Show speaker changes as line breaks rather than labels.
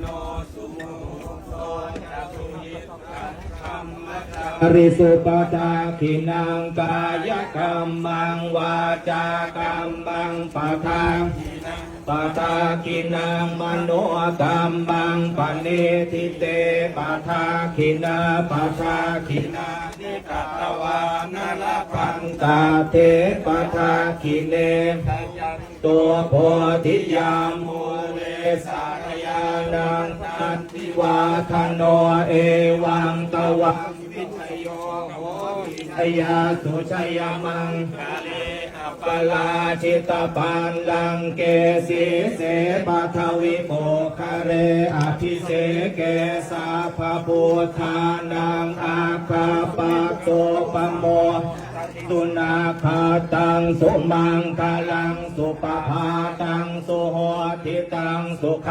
โนสุโสจัตุยิตังธรรมะ
อริสุปตาขินังกายกรรมังวาจากรรมังปะทังปะทาขินังมโนกรรมังปณิทิเตปะทาขินาปะทาขินา
นิกัตวานลปั
ปั
ง
งกาเทปะทาขิเน
ยัน
ตัวโพธิยามโมเลสาร ยานังทันติวาทโนเอวังตวัง
วิทยโยโหิ
ยาสุชยมัง
กาเลอ
ปลาชิตปันลังเกสีเสปัทวิโมคะเรอภิเสเกสาภพุทธานังอาคาปะโตปะโมตุนาคาตังสุมังคลังสุปภาตังสุหติตังสุข